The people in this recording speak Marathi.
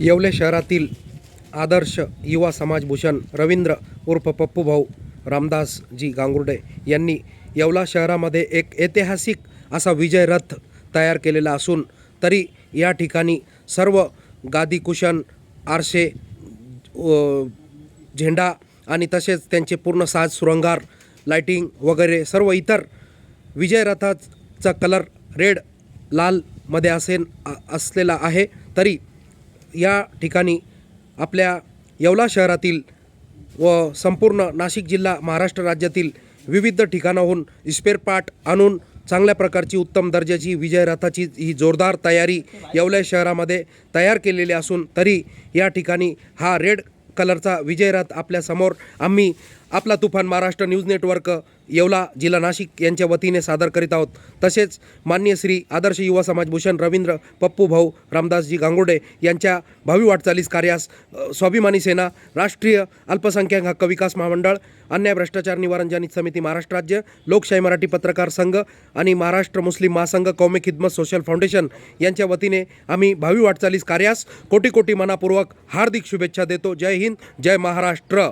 येवले शहरातील आदर्श युवा समाजभूषण रवींद्र उर्फ पप्पूभाऊ रामदासजी गांगुर्डे यांनी येवला शहरामध्ये एक ऐतिहासिक असा विजय रथ तयार केलेला असून तरी या ठिकाणी सर्व गादी कुशन आरशे झेंडा आणि तसेच त्यांचे पूर्ण साज सुरंगार लाइटिंग वगैरे सर्व इतर विजय रथाचा कलर रेड लालमध्ये असेल असलेला आहे. तरी या ठिकाणी आपल्या येवला शहरातील व संपूर्ण नाशिक जिल्हा महाराष्ट्र राज्यातील विविध ठिकाणाहून स्पेअरपार्ट आणून चांगल्या प्रकारची उत्तम दर्जाची विजयरथाची ही जोरदार तयारी येवला शहरामध्ये तयार केलेली असून तरी या ठिकाणी हा रेड कलरचा विजयरथ आपल्यासमोर आम्ही आपला तुफान महाराष्ट्र न्यूज नेटवर्क येवला जिल्हा नाशिक यांच्या वतीने सादर करीत आहोत. तसेच मान्य श्री आदर्श युवा समाज भूषण रवींद्र पप्पू भाऊ रामदासजी गांगुर्डे यांच्या भावी वाटचालीस कार्यास स्वाभिमानी सेना राष्ट्रीय अल्पसंख्याक हक्क विकास महामंडळ अन्याय भ्रष्टाचार निवारण जनित समिती महाराष्ट्र राज्य लोकशाही मराठी पत्रकार संघ आणि महाराष्ट्र मुस्लिम महासंघ कौमे खिदमत सोशल फाउंडेशन यांच्या वतीने आम्ही भावी वाटचालीस कार्यास कोटी कोटी मनापूर्वक हार्दिक शुभेच्छा देतो. जय हिंद जय महाराष्ट्र.